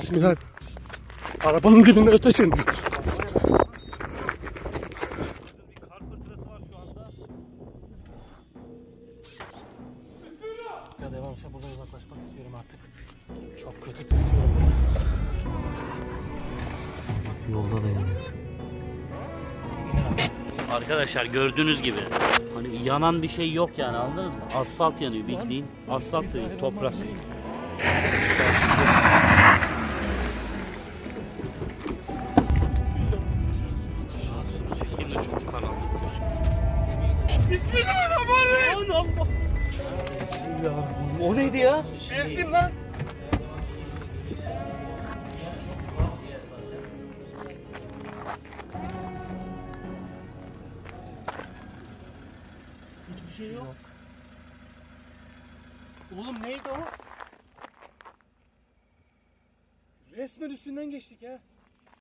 Bismillah. Arabanın dibinde öteçin. Bir kar fırtınası var şu anda. Ya devam işte buradan uzaklaşmak istiyorum artık. Çok kötü titriyorum. Yolda da yanıyor. Arkadaşlar gördüğünüz gibi hani yanan bir şey yok yani anladınız mı? Asfalt yanıyor bildiğin. Asfalt değil toprak. Bismillahirrahmanirrahim. O neydi ya? Ezdim lan. Hiçbir şey yok. Oğlum neydi o? Resmen üstünden geçtik ya.